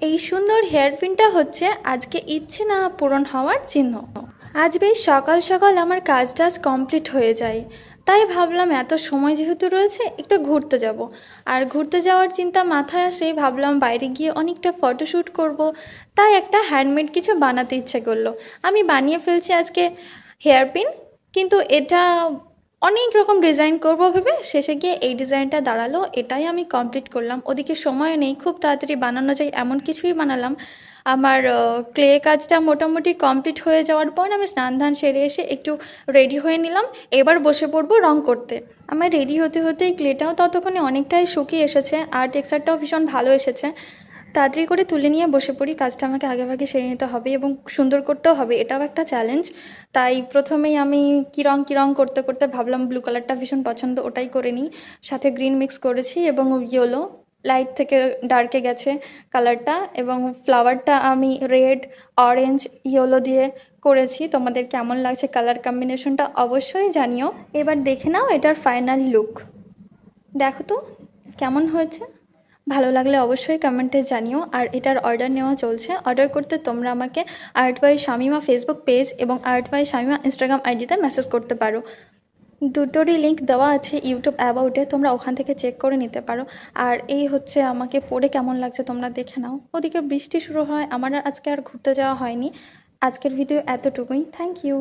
এই সুন্দর হেয়ার পিনটা হচ্ছে আজকে ইচ্ছে না পূরণ হওয়ার চিহ্ন। আজ বেশ সকাল সকাল আমার কাজ টাজ কমপ্লিট হয়ে যায়। তাই ভাবলাম এত সময় যেহেতু রয়েছে, একটু ঘুরতে যাব। আর ঘুরতে যাওয়ার চিন্তা মাথায় আসেই ভাবলাম বাইরে গিয়ে অনেকটা ফটোশ্যুট করব। তাই একটা হ্যান্ডমেড কিছু বানাতে ইচ্ছে করল। আমি বানিয়ে ফেলছি আজকে হেয়ার পিন। কিন্তু এটা অনেক রকম ডিজাইন করব ভেবে শেষে গিয়ে এই ডিজাইনটা দাঁড়াল, এটাই আমি কমপ্লিট করলাম। ওদিকে সময় নেই, খুব তাড়াতাড়ি বানানো যায়, এমন কিছুই বানালাম। আমার ক্লে কাজটা মোটামুটি কমপ্লিট হয়ে যাওয়ার পর আমি স্নান ধান সেরে এসে একটু রেডি হয়ে নিলাম। এবার বসে পড়ব রং করতে। আমার রেডি হতে হতেই ক্লেটাও ততক্ষণে অনেকটাই শুকিয়ে এসেছে, আর টেক্সচারটাও ভীষণ ভালো এসেছে। তাড়াতাড়ি করে তুলে নিয়ে বসে পড়ি। কাজটা আমাকে আগে ভাগে সেরে নিতে হবে এবং সুন্দর করতেও হবে, এটাও একটা চ্যালেঞ্জ তাই প্রথমেই আমি কী রং কী রং করতে করতে ভাবলাম ব্লু কালারটা ভীষণ পছন্দ, ওটাই করে নিই। সাথে গ্রিন মিক্স করেছি এবং ইয়েলো লাইট থেকে ডার্কে গেছে কালারটা এবং ফ্লাওয়ারটা আমি রেড অরেঞ্জ ইয়েলো দিয়ে করেছি। তোমাদের কেমন লাগছে কালার কম্বিনেশনটা অবশ্যই জানিও। এবার দেখে নাও এটার ফাইনাল লুক দেখো তো, কেমন হয়েছে? ভালো লাগলে অবশ্যই কমেন্টে জানিও। আর এটার অর্ডার নেওয়া চলছে। অর্ডার করতে তোমরা আমাকে art by Shamima Facebook page এবং আর্ট বাই শামিমা ইনস্টাগ্রাম আইডিতে মেসেজ করতে পারো। দুটোরই লিঙ্ক দেওয়া আছে ইউটিউব অ্যাবাউটে তোমরা ওখান থেকে চেক করে নিতে পারো। আর এই হচ্ছে আমাকে পড়ে কেমন লাগছে তোমরা দেখে নাও। ওদিকে বৃষ্টি শুরু হয়। আমার আর আজকে আর ঘুরতে যাওয়া হয়নি। আজকের ভিডিও এতটুকুই। Thank you